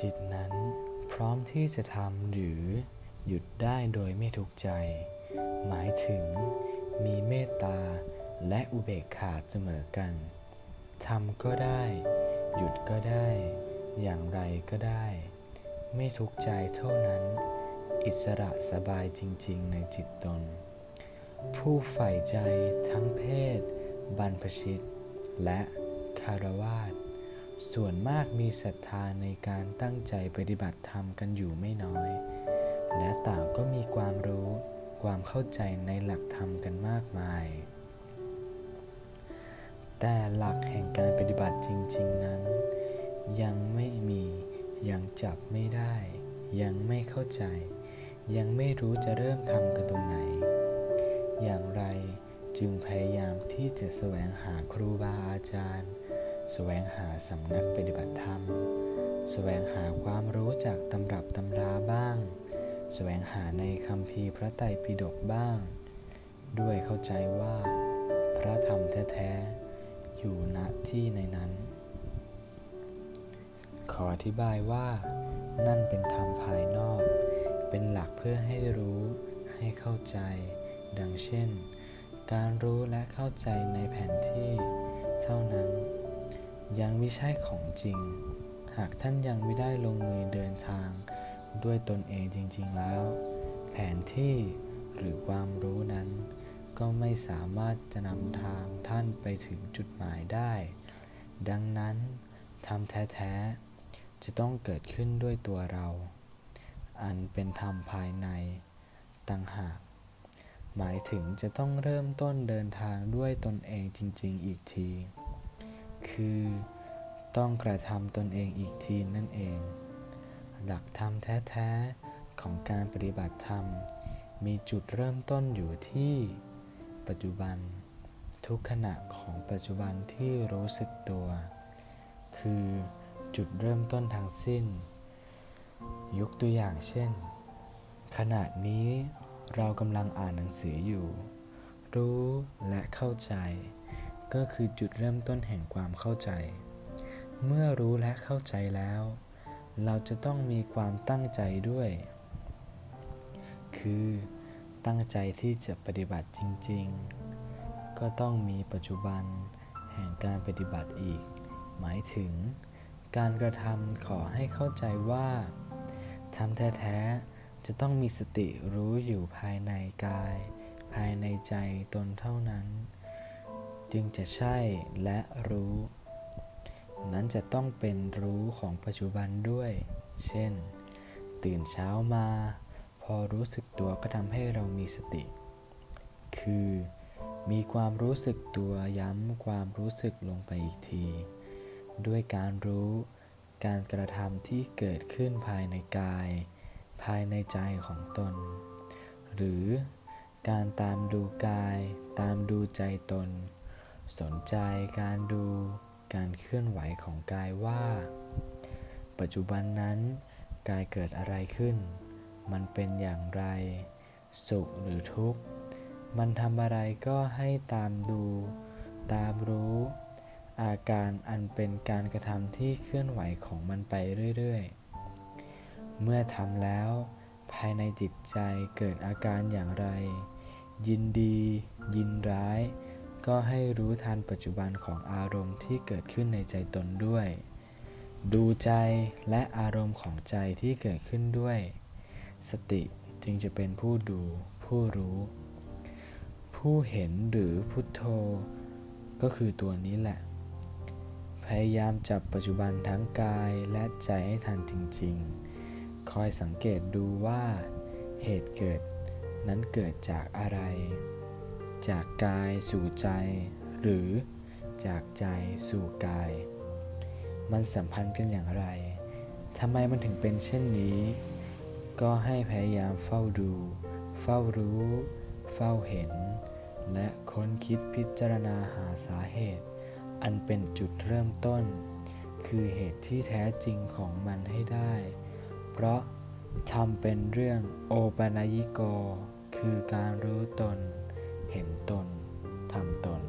จิตนั้นพร้อมที่จะทำหรือหยุดได้โดยไม่ทุกข์ใจ หมายถึงมีเมตตาและอุเบกขาเสมอกันทำก็ได้ หยุดก็ได้ อย่างไรก็ได้ ไม่ทุกข์ใจเท่านั้น อิสระสบายจริง ๆ ในจิตตน ผู้ใฝ่ใจทั้งเพศ บรรพชิต และคารวาส ส่วนมากมีศรัทธาในการตั้งใจปฏิบัติธรรมกันอยู่ไม่น้อย และต่างก็มีความรู้ความเข้าใจในหลักธรรมกันมากมาย แต่หลักแห่งการปฏิบัติจริง ๆนั้น ยังไม่มี ยังจับไม่ได้ ยังไม่เข้าใจ ยังไม่รู้จะเริ่มทำกันตรงไหน อย่างไรจึงพยายามที่จะแสวงหาครูบาอาจารย์ สวงหาสำนักปฏิบัติธรรมแสวงหาความรู้จากตำรับตำราบ้างแสวงหาในคำพีพระไตรปิฎกบ้าง ด้วยเข้าใจว่า พระธรรมแท้ๆ อยู่ณที่ในนั้น ขออธิบายว่า นั่นเป็นธรรมภายนอก เป็นหลักเพื่อให้รู้ให้เข้าใจ ดังเช่น การรู้และเข้าใจในแผนที่เท่านั้น ยังไม่ใช่ของจริง หากท่านยังไม่ได้ลงมือเดินทางด้วยตนเองจริง ๆแล้ว แผนที่หรือความรู้นั้น ก็ไม่สามารถจะนำทางท่านไปถึงจุดหมายได้ ดังนั้นทำแท้ๆ จะต้องเกิดขึ้นด้วยตัวเรา อันเป็นธรรมภายในต่างหาก หมายถึงจะต้องเริ่มต้นเดินทางด้วยตนเองจริง ๆ อีกที คือ ต้องกระทำตนเองอีกทีนั่นเอง หลักธรรมแท้ๆของการปฏิบัติธรรม มีจุดเริ่มต้นอยู่ที่ ปัจจุบัน ทุกขณะของปัจจุบันที่รู้สึกตัว คือจุดเริ่มต้นทางสิ้น ยกตัวอย่างเช่น ขณะนี้เรากำลังอ่านหนังสืออยู่ รู้และเข้าใจ ก็คือจุดเริ่มต้นแห่งความเข้าใจ เมื่อรู้และเข้าใจแล้ว เราจะต้องมีความตั้งใจด้วย คือตั้งใจที่จะปฏิบัติจริง ๆ ก็ต้องมีปัจจุบันแห่งการปฏิบัติอีก หมายถึง การกระทำขอให้เข้าใจว่าทำแท้ๆจะต้องมีสติรู้อยู่ภายในกาย ภายในใจตนเท่านั้น จึงจะใช่และรู้ นั้นจะต้องเป็นรู้ของปัจจุบันด้วย เช่น ตื่นเช้ามา พอรู้สึกตัวก็ทำให้เรามีสติ คือ มีความรู้สึกตัวย้ำความรู้สึกลงไปอีกที ด้วยการรู้การกระทำที่เกิดขึ้นภายในกาย ภายในใจของตน หรือการตามดูกาย ตามดูใจตน สนใจการดูการเคลื่อนไหวของกายว่า ปัจจุบันนั้น กายเกิดอะไรขึ้น มันเป็นอย่างไร สุขหรือทุกข์ มันทำอะไรก็ให้ตามดู ตามรู้ อาการอันเป็นการกระทำที่เคลื่อนไหวของมันไปเรื่อยๆ เมื่อทำแล้ว ภายในจิตใจเกิดอาการอย่างไร ยินดี ยิน ก็ให้รู้ทันปัจจุบันของอารมณ์ที่เกิดขึ้นในใจตนด้วย ดูใจและอารมณ์ของใจที่เกิดขึ้นด้วย สติจึงจะเป็นผู้ดูผู้รู้ ผู้เห็นหรือพุทโธ ก็คือตัวนี้แหละ พยายามจับปัจจุบันทั้งกายและใจให้ทันจริง ๆ คอยสังเกตดูว่าเหตุเกิดนั้นเกิดจากอะไร จากกายสู่ใจ หรือจากใจสู่กาย มันสัมพันธ์กันอย่างไรทำไมมันถึงเป็นเช่นนี้ ก็ให้พยายามเฝ้าดู เฝ้ารู้ เฝ้าเห็น และค้นคิดพิจารณาหาสาเหตุ อันเป็นจุดเริ่มต้น คือเหตุที่แท้จริงของมันให้ได้ เพราะทำเป็นเรื่องโอปนยิโก คือการรู้ตน เห็นตนทำตน